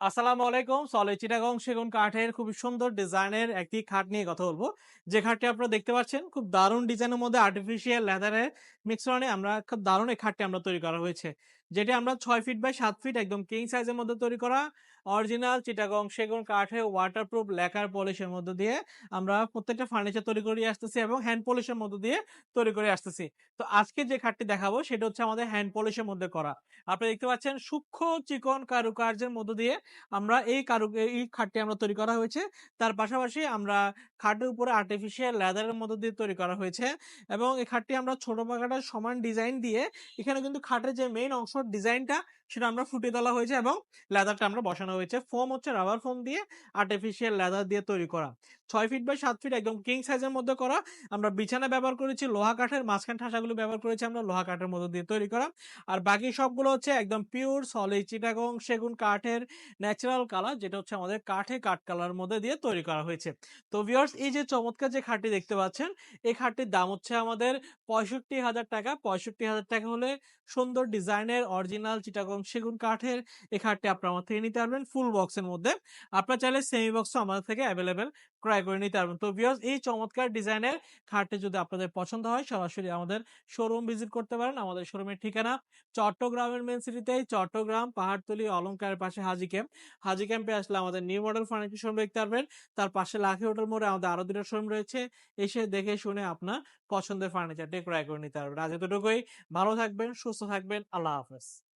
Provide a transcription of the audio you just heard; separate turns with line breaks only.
আসসালামু আলাইকুম। সলে চিটাগং সেগুন কাঠের খুব সুন্দর ডিজাইনের একটি খাট নিয়ে কথা বলব। যে খাটটি আপনারা দেখতে পাচ্ছেন, খুব দারুণ ডিজাইনের মধ্যে আর্টিফিশিয়াল লেদারের মিক্সরণে আমরা, খুব দারুণ এই খাটটি আমরা তৈরি করা হয়েছে। যেটি আমরা ছয় ফিট বাই সাত ফিট একদম কিং সাইজের মধ্যে তৈরি করা অরিজিনাল চিটাগং সেগুন কাঠে ওয়াটারপ্রুফ লেকার পলিশের মধ্যে দিয়ে আমরা প্রত্যেকটা ফার্নিচার তৈরি করে আসতেছি এবং হ্যান্ড পলিশের মধ্যে দিয়ে তৈরি করে আসতেছি। তো আজকে যে খাটটি দেখাবো সেটা হচ্ছে আমাদের হ্যান্ড পলিশের মধ্যে করা। আপনি দেখতে পাচ্ছেন সূক্ষ্ম চিকন কারুকার্যের মধ্য দিয়ে আমরা এই কারু, এই খাটটি আমরা তৈরি করা হয়েছে। তার পাশাপাশি আমরা খাটের উপরে আর্টিফিশিয়াল লেদারের মধ্য দিয়ে তৈরি করা হয়েছে এবং এই খাটটি আমরা ছোট পাখাটার সমান ডিজাইন দিয়ে এখানে কিন্তু খাটের যে মেইন অংশ ডিজাইনটা সেটা আমরা ফুটিয়ে তোলা হয়েছে এবং লেদারটা আমরা বসানো হয়েছে। ফোম হচ্ছে রাবার ফোম দিয়ে আর্টিফিশিয়াল লেদার দিয়ে তৈরি করা। ছয় ফিট বাই সাত ফিট একদম কিং সাইজের মধ্যে করা। আমরা বিছানা ব্যবহার করেছি, লোহা কাঠের মাঝখান ঠাসাগুলো ব্যবহার করেছি আমরা লোহা কাঠের মধ্যে দিয়ে তৈরি করা। আর বাকি সবগুলো হচ্ছে একদম পিওর সলিড চিটাগং সেগুন কাঠের ন্যাচারাল কালার যেটা হচ্ছে আমাদের কাঠে কাঠ কালার মধ্যে দিয়ে তৈরি করা হয়েছে। তো ভিউয়ার্স এই যে চমৎকার যে খাটটি দেখতে পাচ্ছেন, এই খাটটির দাম হচ্ছে আমাদের পঁয়ষট্টি হাজার টাকা। পঁয়ষট্টি হাজার টাকা হলে সুন্দর ডিজাইনের অরিজিনাল চিটাগং সেগুন কাঠের এই খাটটি আপনার আমার থেকে নিতে পারবেন। ফুল বক্সের মধ্যে। আপনার চাইলে সেমি বক্সও আমাদের থেকে অ্যাভেলেবেল ক্রয় করে নিতে পারবেন। তো ভিউয়ার্স এই চমৎকার ডিজাইনের খাটটি যদি আপনাদের পছন্দ হয়, সরাসরি আমাদের শোরুম ভিজিট করতে পারেন। আমাদের শোরুমের ঠিকানা চট্টগ্রামের মেন সিটিতে চট্টগ্রাম, পাহাড়তলি অলঙ্কারের পাশে হাজি ক্যাম্প হাজি ক্যাম্পে আসলে আমাদের নিউ মডেল ফার্নিচার শোরুম দেখতে পারবেন। তার পাশে লাখি হোটেল মোড়ে আমাদের আরও দুটো শোরুম রয়েছে। এসে দেখে শুনে আপনার পছন্দের ফার্নিচারটি ক্রয় করে নিতে পারবেন। আজ এতটুকুই। ভালো থাকবেন, সুস্থ থাকবেন। আল্লাহ হাফেজ।